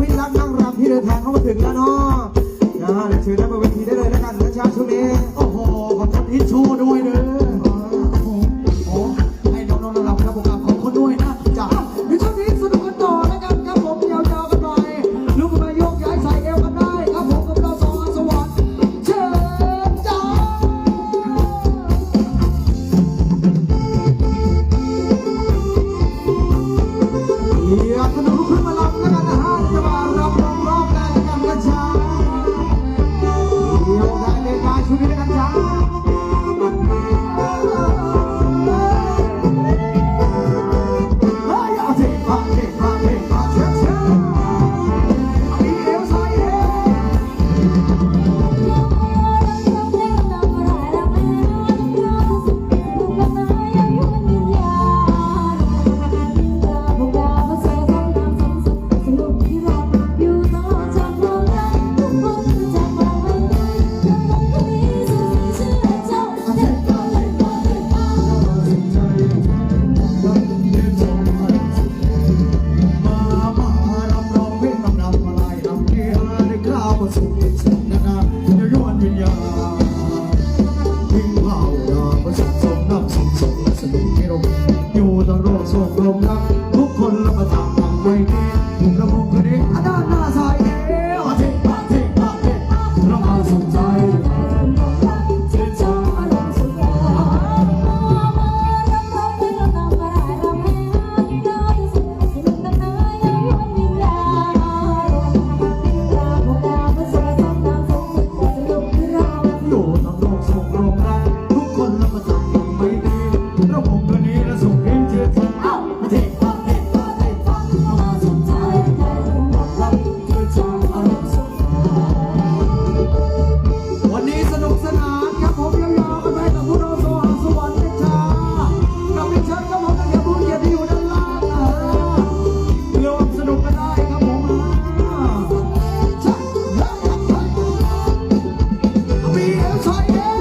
มิตรรักนั่งรำที่เดินทางเข้ามาถึงแล้วเนาะนะเดี๋ยเชิญด้านบนเวทีได้เลยแล้วกันนะจ๊ะช่วงนี้ โอ้โห ขอบคุณทิชชู่ด้วยเด้อ time. 我曾遇见 สวัสดี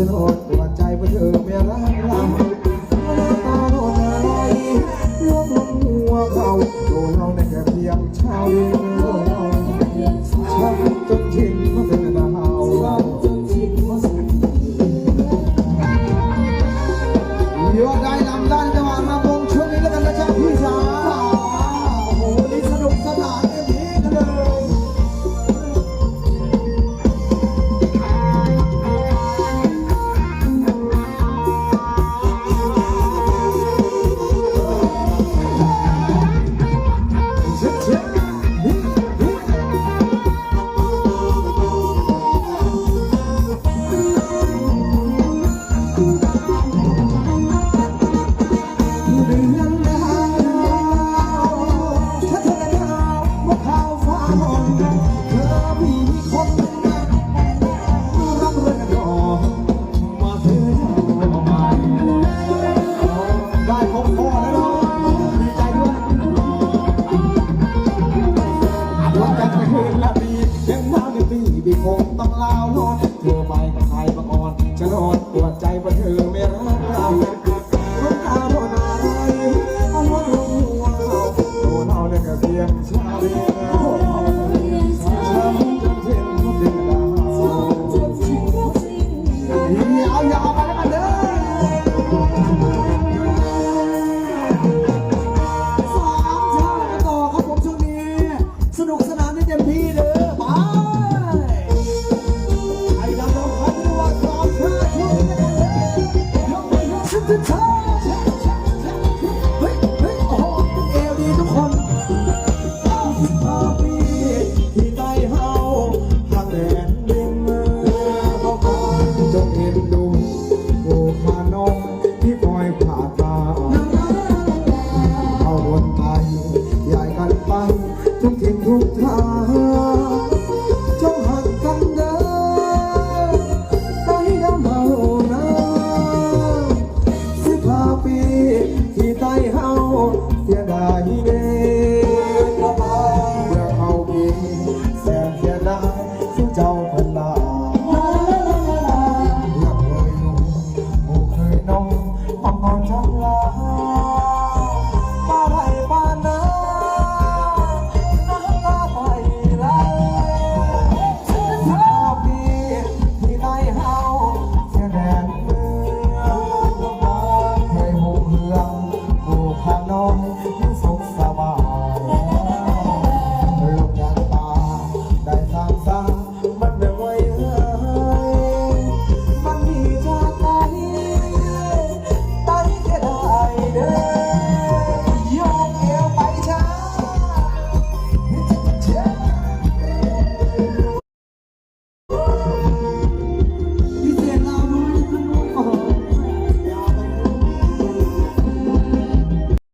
จนอดวัน เฮ้เฮ้โอ้เอวดีทุกคนพาพี่ที่ใต้เฮาทางแดนเวียงเมืองก็คอยจงเอ็นดูโอ้ข้าน้องที่ปล่อยผ่าตาเอาวนไปใหญ่กันไปทุกทิศทุกทาง ฮาน้อย